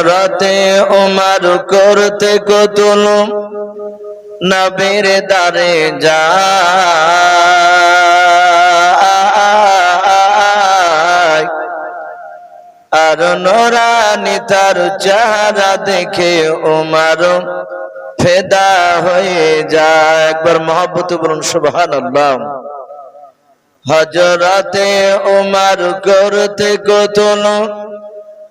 হজরতে উমার করতে কতুল নবীর দারে যা। আর নোরানি তার চেহারা দেখে উমার ফেদা হয়ে যায়। একবার মহব্বত বলুন সুবহান হজরতে উমার করতে কতুল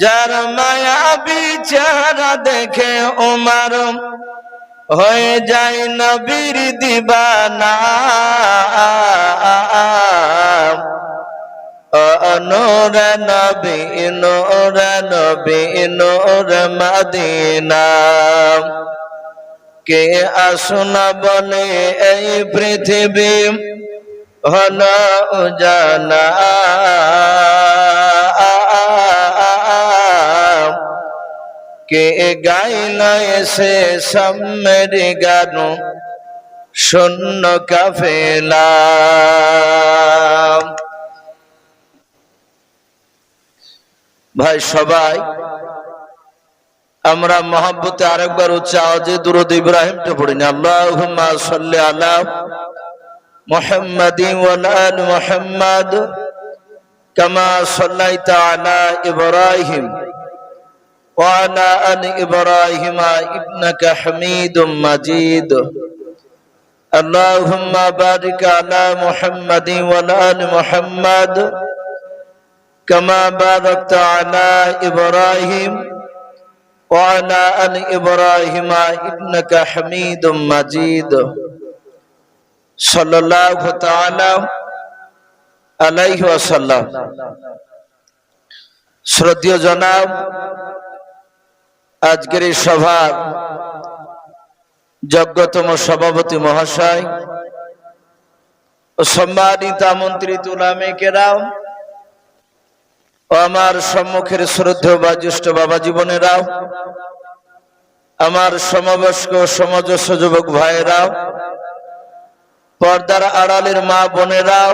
যার মায়াবি চেহারা দেখে উমার হয়ে যায় নবীর দিবানা। নোর নবী নোর নবী, নোর মদিনা। কে আসুন বলে এই পৃথিবী হল জানা কে গাই গাইল এসে সামের গান? শূন্য কাফেলা। ভাই, সবাই, আমরা মহাব্বতে আরেকবার উচ্চ আওয়াজে দুরুদ ইব্রাহিমটা পড়ি না। আল্লাহুম্মা সাল্লি আলা মুহাম্মাদিন ওয়া আলি মুহাম্মাদ, কামা সাল্লাইতা আলা ইব্রাহিম। ওয়া আলা আলি ইব্রাহিম ইন্নাকা হামিদুম মাজিদ اللهم بارك على محمد وعلى ال محمد كما باركت على ابراهيم وعلى ال ابراهيم انك حميد مجيد صلى الله تعالى عليه وسلم শ্রদ্ধেয় জনাব আজকের এই সভার যোগ্যতম সভাপতি মহাশয় সম্মানিত আমন্ত্রিত কেরাম ও আমার সম্মুখের শ্রদ্ধেয় বা জ্যেষ্ঠ বাবা জীবনেরাও, আমার সমবয়স্ক সমজস্ব যুবক ভাইয়েরাও, পর্দার আড়ালের মা বোনেরাও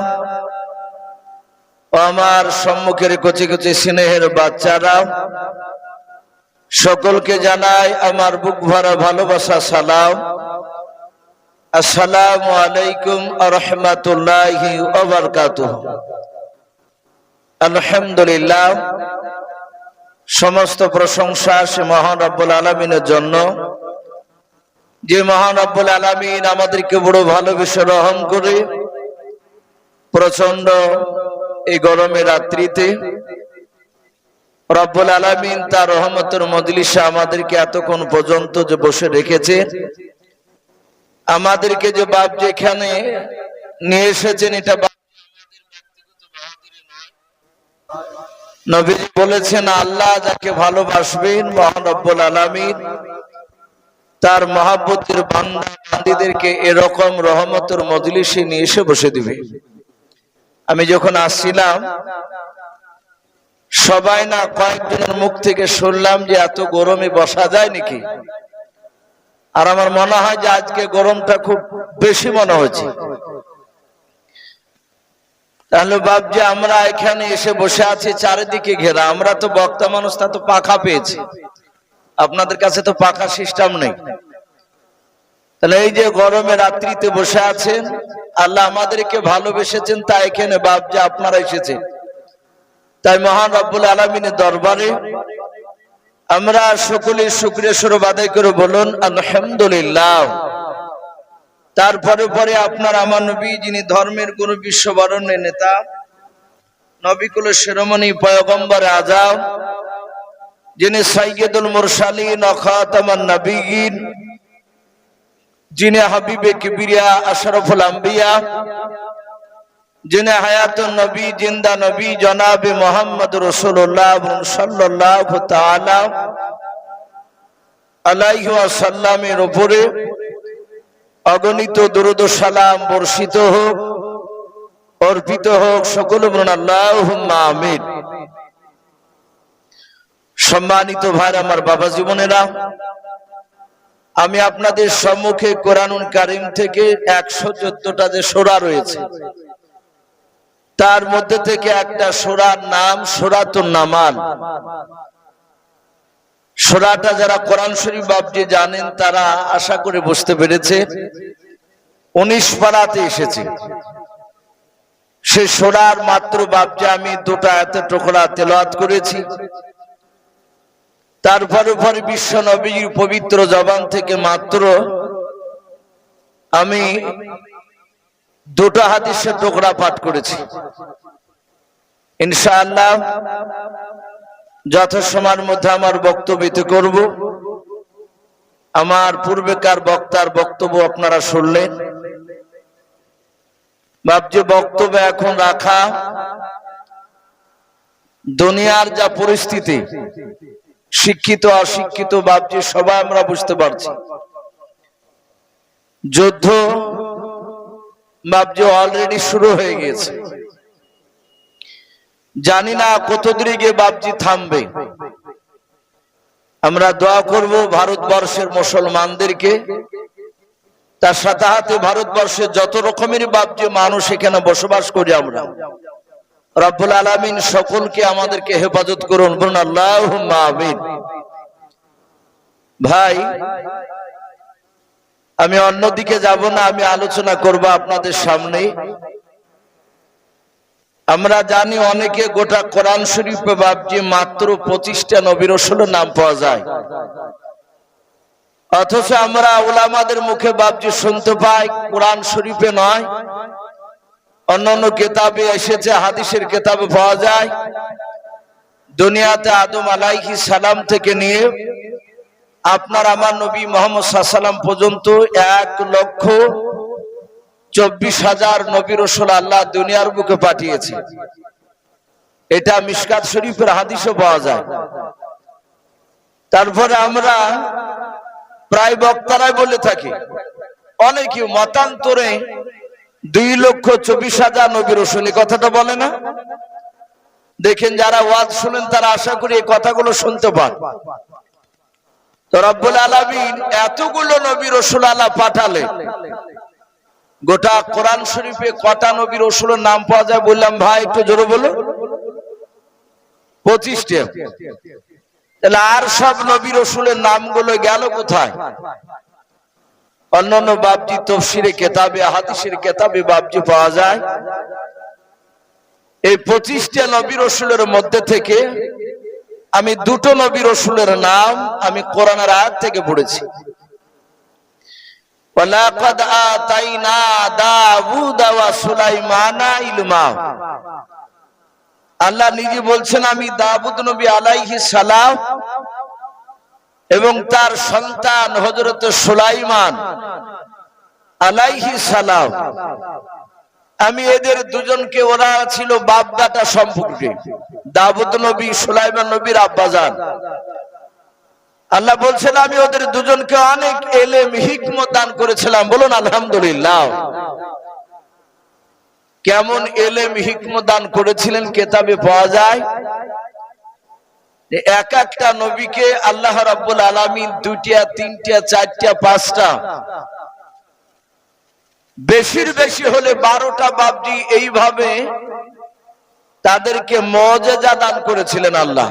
আমার সম্মুখের কচি কচি স্নেহের বাচ্চারাও সকলকে জানাই আমার বুক ভরা ভালোবাসা, সালাম। আসসালামু আলাইকুম রহমতুল্লাহি আলহামদুলিল্লাহ, সমস্ত প্রশংসা সে মহান রব্বুল আলমিনের জন্য। যে মহান রব্বুল আলমিন আমাদেরকে বড় ভালোবেসে রহম করে প্রচণ্ড এই গরমের রাত্রিতে রব্বুল আলমিন তার রহমতের মজলিসে আমাদেরকে এতক্ষণ পর্যন্ত যে বসে রেখেছে, আমাদেরকে যে বাপ যেখানে নিয়ে এসেছেন, এটা নবীজি বলেছেন, আল্লাহ যাকে ভালোবাসবেন, মহান রব্বুল আলমিন তার মহাব্বতের বান্দিদেরকে এরকম রহমতের মজলিসে নিয়ে এসে বসে দিবে। আমি যখন আসছিলাম সবাই না কয়েকজনের মুখ থেকে শুনলাম যে এত গরমে বসা যায় নাকি? আর আমার মনে হয় যে আজকে গরমটা খুব বেশি মনে হচ্ছে। তাহলে যে আমরা এখানে এসে বসে আছি, চারিদিকে ঘেরা। আমরা তো বক্তা মানুষ, তা তো পাখা পেয়েছি। আপনাদের কাছে তো পাখা সিস্টেম নেই। তাহলে এই যে গরমে রাত্রিতে বসে আছেন, আল্লাহ আমাদেরকে ভালোবেসেছেন তা এখানে যে আপনারা এসেছেন। তাই মহান রব্বুল আলমিনের দরবারে আমরা সকলে শুক্রিয়া স্বরূপ আদায় করে বলুন, আলহামদুলিল্লাহ। তারপরে পরে আপনার আমার নবী, যিনি ধর্মের কোন বিশ্ববরণের নেতা নবিকুল শিরোমণি পয়গম্বর আজাব যিনি সাইয়দুল মুরসালিন অখাতামান নবীন, যিনি হাবিবে কিবিরিয়া, আশরফুল আম্বিয়া যিনি হায়াত নবী, জিন্দা নবী, জনাবে মোহাম্মদ রসুল্লাহ সাল্লাহ আলাইহি সাল্লামের ওপরে অগণিত দুরুদ সালাম বর্ষিত হোক, অর্পিত হোক সকল আল্লাহ আমিন। সম্মানিত ভাই আমার বাবা জীবনেরা, আমি আপনাদের সম্মুখে কোরআনুল কারিম থেকে একশো চোদ্দটা যে সোরা রয়েছে তার মধ্যে থেকে একটা সোরার নাম সোরাতুন নামান। সোরাটা যারা কোরআন শরীফ বাবজি জানেন, তারা আশা করে বুঝতে পেরেছে, উনিশ পাড়াতে এসেছে। সে সোরার মাত্র বাবজি আমি দুটা এত টোকরা তেলাওয়াত করেছি। তারপরে পরে বিশ্ব নবীর পবিত্র জবান থেকে মাত্র আমি দুটো হাদিসের টুকরা পাঠ করেছি। ইনশাআল্লাহ যথাসময়ের মধ্যে আমার বক্তব্য করব, আমার পূর্বেকার বক্তার বক্তব্য আপনারা শুনলেন। বাপজি বক্তব্য এখন রাখা। দুনিয়ার যা পরিস্থিতি, শিক্ষিত, অশিক্ষিত বাপজি সবাই আমরা বুঝতে পারছি। যুদ্ধ বাপজি অলরেডি শুরু হয়ে গিয়েছে। জানি না কতদিনে গিয়ে বাপজি থামবে। আমরা দোয়া করব ভারতবর্ষের মুসলমানদেরকে। তার সাথে হাতে ভারতবর্ষের যত রকমের বাপজি মানুষ এখানে বসবাস করি আমরা। রব্বুল আলমিন সকলকে আমাদেরকে হেফাজত করুন। বলুন আল্লাহ ভাই আমি অন্যদিকে যাব না, আমি আলোচনা করব আপনাদের সামনে। আমরা জানি অনেকে গোটা কোরআন শরীফে ভাবছি মাত্র পঁচিশটা রসুলের নাম পাওয়া যায়। অথচ আমরা ওলামাদের মুখে ভাবছি, শুনতে পাই কোরআন শরীফে নয়। অন্যান্য কেতাবে এসেছে, হাদিসের কেতাবে পাওয়া যায়। দুনিয়াতে আদম আলাইহি সালাম থেকে নিয়ে আপনার আমার নবী মোহাম্মদ সাল্লাম পর্যন্ত এক লক্ষ চব্বিশ হাজার নবী রসুল আল্লাহ দুনিয়ার বুকে পাঠিয়েছে। এটা মিসকাত শরীফের হাদিসও পাওয়া যায়। তারপরে আমরা প্রায় বক্তারাই বলে থাকি, অনেকে মতান্তরে দুই লক্ষ চব্বিশ হাজার নবী রসুল কথাটা বলে না? দেখেন যারা ওয়াজ শুনেন তারা আশা করি এই কথাগুলো শুনতে পান। রব্বুল আলমিন এতগুলো নবী রসুল আল্লাহ পাঠালে গোটা কোরআন শরীফে কটা নবী রসুলের নাম পাওয়া যায় বললাম, ভাই, একটু জোরে বলো। পঁচিশটা। তাহলে আর সব নবী রসুলের নামগুলো গেল কোথায়? অন্যান্য বাবজি তফসিরে কেতাবে, হাদিসের কেতাবে বাবজি পাওয়া যায়। এই পঁচিশটা নবী রসুলের মধ্যে থেকে আমি দুটো নবী রসুলের নাম আমি কোরআনের আয়াত থেকে পড়েছি। আতাইনা দাউদা ওয়া সুলাইমানা ইলমা। আল্লাহ নিজে বলছেন, আমি দাউদ নবী আলাইহিস সালাম এবং তার সন্তান হযরত সুলাইমান আলাইহিস সালাম। আমি এদের দুজনকে, ওরা ছিল বাপদাটা সম্পর্কে। দাউদ নবী, সুলাইমান নবীর আব্বাজান। আল্লাহ বলছেন, আমি ওদের দুজনকে অনেক এলেম, হিকমত দান করেছিলাম। বলুন, আলহামদুলিল্লাহ। কেমন এলেম, হিকমত দান করেছিলেন কেতাবে পাওয়া যায়? এক একটা নবীকে আল্লাহ রাব্বুল আলামিন দুইটা, তিনটা, চারটা, পাঁচটা বেশির বেশি হলে বারোটা বাবজি এইভাবে তাদেরকে মজেজা দান করেছিলেন আল্লাহ।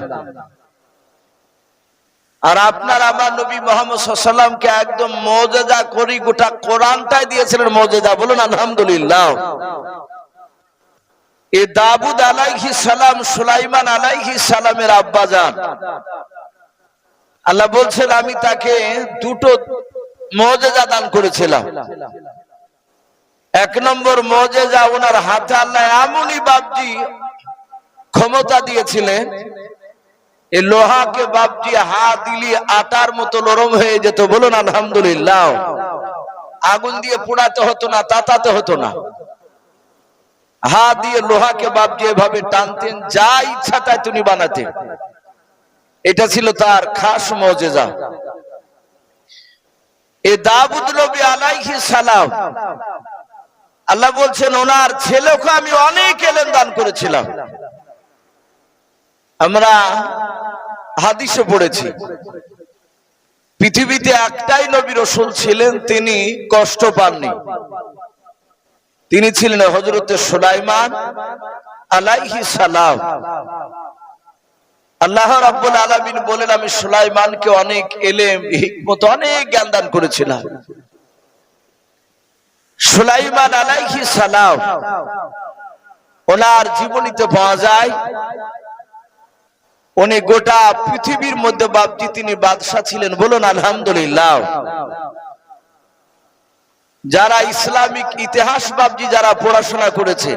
আর আপনার আমার নবী মোহাম্মদ সাল্লামকে একদম মজেজা করি গোটা কোরআনটাই দিয়েছিলেন মজেজা বলুন, আলহামদুলিল্লাহ। এ দাবুদ আলাইহি সালাম, সুলাইমান আলাইহি সালামের আব্বাজান। আল্লাহ বলছেন, আমি তাকে দুটো মজেজা দান করেছিলাম। এক নম্বর মজেজা ওনার হাতে আল্লাহ এমনই বাবজি ক্ষমতা দিয়েছিলেন এই লোহাকে বাপজি হা দিলি আটার মতো নরম হয়ে যেত, বলুন আলহামদুলিল্লাহ। আগুন দিয়ে পোড়াতে হতো না, তাতাতে হতো না। হা দিয়ে লোহাকে বাপজি এভাবে টানতেন, যা ইচ্ছা তাই তিনি বানাতেন। এটা ছিল তার খাস মজেজা। এ দাবুদ নবী আলাইহি সালাম আল্লাহ বলছেন, ওনার ছেলেকে আমি অনেক এলেন দান করেছিলাম। আমরা হাদিসে পড়েছি, পৃথিবীতে একটাই নবী রসুল ছিলেন, তিনি কষ্ট পাননি। তিনি ছিলেন হজরতে সুলাইমান আলাইহি সালাম। আল্লাহ রাব্বুল আলামিন বলেন, আমি সুলাইমানকে অনেক এলেম, হিকমত, অনেক জ্ঞান দান করেছিলাম। সুলাইমান আলাইহি সালাম, ওনার জীবনীতে পাওয়া যায়। উনি গোটা পৃথিবীর মধ্যে বাপজি তিনি বাদশাহ ছিলেন বলুন আলহামদুলিল্লাহ। যারা ইসলামিক ইতিহাস বাপজি যারা পড়াশোনা করেছে,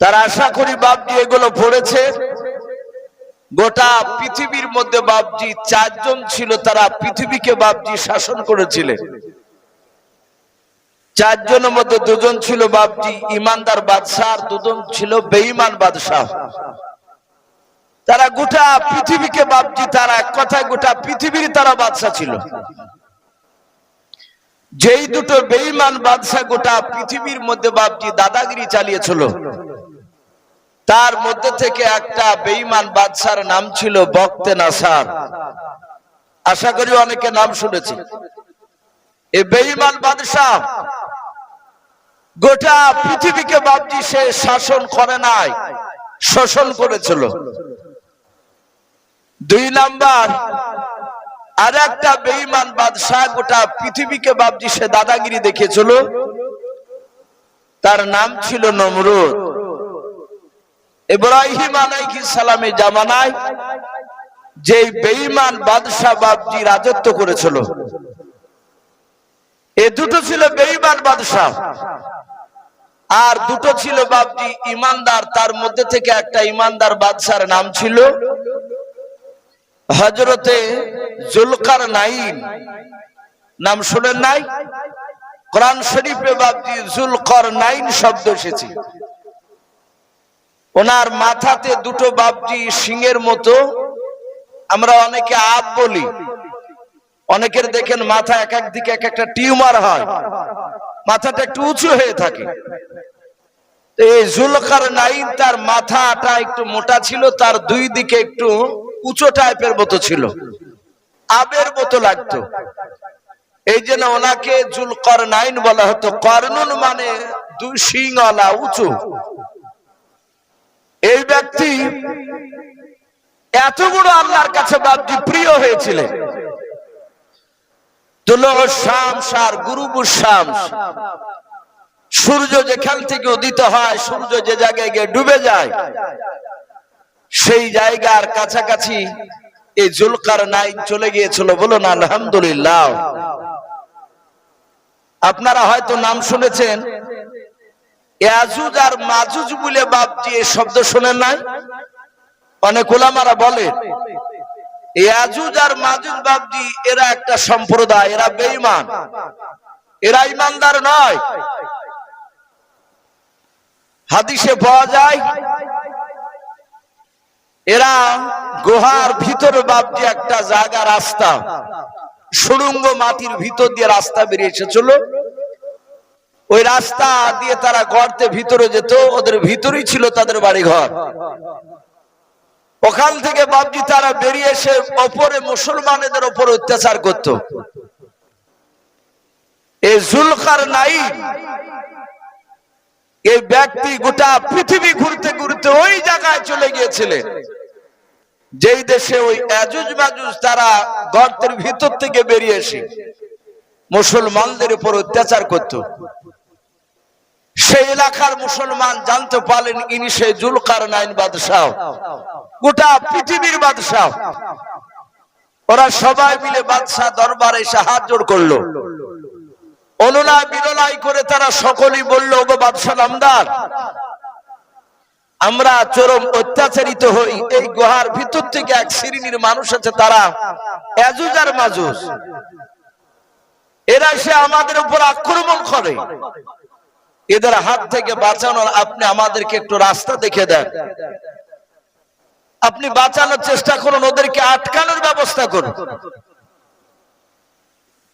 তারা আশা করি বাপজি এগুলো পড়েছে। গোটা পৃথিবীর মধ্যে বাপজি চারজন ছিল, তারা পৃথিবীকে বাপজি শাসন করেছিলেন। চারজনের মধ্যে দুজন ছিল বাপজি, ইমানদার বাদশাহ আর দুজন ছিল বেঈমান বাদশাহ। তারা গোটা পৃথিবীকে বাপজি, তারা এক কথায় গোটা পৃথিবীর তারা বাদশাহ ছিল। যেই দুটো বেঈমান বাদশাহ গোটা পৃথিবীর মধ্যে বাপজি দাদাগিরি চালিয়েছিল। তার মধ্যে থেকে একটা বেঈমান বাদশার নাম ছিল বক্তে নাসার। আশা করি অনেকে নাম শুনেছে। এই বেঈমান বাদশাহ গোটা পৃথিবীকে বাপজি সে শাসন করে নাই, শোষণ করেছিল। দুই নাম্বার আর একটা বেঈমান বাদশাহ গোটা পৃথিবীকে বাপজি সে দাদাগিরি দেখেছিল তার নাম ছিল নমরুদ। ইব্রাহিম আলাইহিস সালামের জামানায় যে বেঈমান বাদশাহ বাপজি রাজত্ব করেছিল। এ দুটো ছিল বেঈমান বাদশাহ। আর দুটো ছিল বাপজি ইমানদার, তার মধ্যে থেকে একটা ইমানদার বাদশার নাম ছিল হজরতে জুলকার নাইন নাম শুনেন নাই? কোরআন শরীফে বাপজি জুলকর নাইন শব্দ এসেছে। ওনার মাথাতে দুটো বাপজি সিংহের মতো, আমরা অনেকে আপ বলি, অনেকের দেখেন মাথা এক এক দিকে এক একটা টিউমার হয়। মাথাটা একটু উঁচু হয়ে থাকে। এই জুলকার নাইন তার মাথাটা একটু মোটা ছিল, তার দুই দিকে একটু উঁচু টাইপের মতো ছিল। আবের মতো লাগতো। এই জন্য ওনাকে জুলকর নাইন বলা হতো। কর্নুন মানে দুই সিংওয়ালা উঁচু। এই ব্যক্তি এত বড় আল্লাহর কাছে বাপজি প্রিয় হয়েছিলেন। সূর্য যেখান থেকে উদিত হয়, সূর্য যে জায়গায় গিয়ে ডুবে যায়, সেই জায়গার কাছাকাছি এই জুলকার নাইন চলে গিয়েছিল বলুন আলহামদুলিল্লাহ। আপনারা হয়তো নাম শুনেছেন আর মাজুজ বলে বাপজি এই শব্দ শোনেন নাই? অনেক ওলামারা বলে ইয়াজুজ আর মাজুজ বাপজি এরা একটা সম্প্রদায়, এরা বেঈমান। এরা ইমানদার নয়। হাদিসে পাওয়া যায়, এরা গুহার ভিতরে বাপজি একটা জায়গা রাস্তা। সুড়ঙ্গ মাটির ভিতর দিয়ে রাস্তা বেরিয়ে এসেছিল ওই রাস্তা দিয়ে তারা গর্তে ভিতরে যেত, ওদের ভিতরেই ছিল তাদের বাড়ি ঘর ওখান থেকে বাবজি তারা বেরিয়ে এসে ওপরে মুসলমানদের ওপর অত্যাচার করত। এই জুলকার নাই এই ব্যক্তি গোটা পৃথিবী ঘুরতে ঘুরতে ওই জায়গায় চলে গিয়েছিলেন যেই দেশে ওই এজুজ মাজুজ তারা গর্তের ভিতর থেকে বেরিয়ে এসে মুসলমানদের উপর অত্যাচার করত। সেই এলাকার মুসলমান জানতে পারলেন ইনি সেই জুলকার নাইন বাদশাহ। গোটা পৃথিবীর বাদশাহ। ওরা সবাই মিলে বাদশাহ দরবারে সাহায্য করল। অনুনয় বিনয় করে তারা সকলেই বলল গো বাদশাহ নামদার, আমরা চরম অত্যাচারিত হই। এই গুহার ভিতর থেকে এক শ্রেণির মানুষ আছে তারা, এজুজার মাজুজ। এরা সে আমাদের উপর আক্রমণ করে। এদের হাত থেকে বাঁচানোর আপনি আমাদেরকে একটু রাস্তা দেখে দেন। আপনি বাঁচানোর চেষ্টা করুন, ওদেরকে আটকানোর ব্যবস্থা করুন।